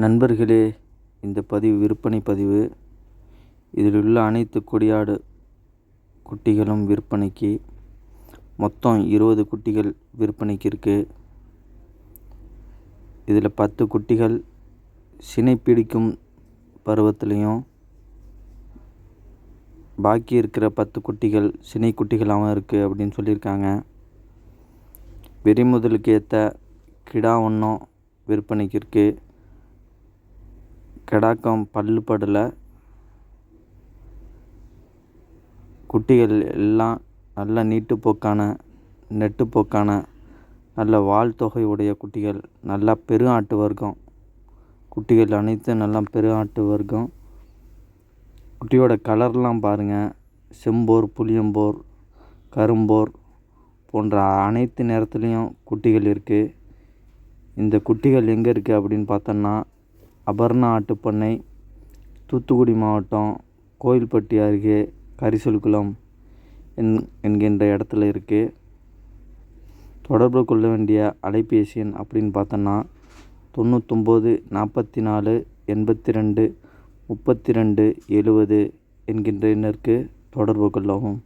நண்பர்களே இந்த பதிவு விற்பனை பதிவு. இதில் உள்ள அனைத்து கொடியாடு குட்டிகளும் விற்பனைக்கு மொத்தம் இருபது குட்டிகள் விற்பனைக்கு இருக்குது இதில் பத்து குட்டிகள் சினை பிடிக்கும் பருவத்துலேயும் பாக்கி இருக்கிற பத்து குட்டிகள் சினை குட்டிகளாகவும் இருக்குது அப்படின்னு சொல்லியிருக்காங்க. வெறிமுதலுக்கு ஏற்ற கிடா ஒன்றும் விற்பனைக்கு இருக்குது கிடாக்கம் பல்லு படலை குட்டிகள் எல்லாம் நல்ல நீட்டுப்போக்கான நெட்டுப்போக்கான நல்ல வால் தொகை உடைய குட்டிகள். நல்லா பெரு ஆட்டு வர்க்கம். குட்டிகள் அனைத்தும் நல்லா பெரு ஆட்டு வர்க்கம். குட்டியோட கலர்லாம் பாருங்கள் செம்போர் புளியம்போர் கரும்போர் போன்ற அனைத்து நேரத்துலேயும் குட்டிகள் இருக்குது இந்த குட்டிகள் எங்கே இருக்குது அப்படின்னு பார்த்தோன்னா அபர்ணா ஆட்டுப்பண்ணை தூத்துக்குடி மாவட்டம் கோயில்பட்டி அருகே கரிசல்குளம் என் என்கின்ற இடத்துல இருக்குது தொடர்பு கொள்ள வேண்டிய அலைபேசி எண் அப்படின்னு பார்த்தோன்னா தொண்ணூத்தொம்பது நாற்பத்தி நாலு எண்பத்தி ரெண்டு முப்பத்தி ரெண்டு எழுவது என்கின்ற எண்ணிற்கு தொடர்பு கொள்ளவும்.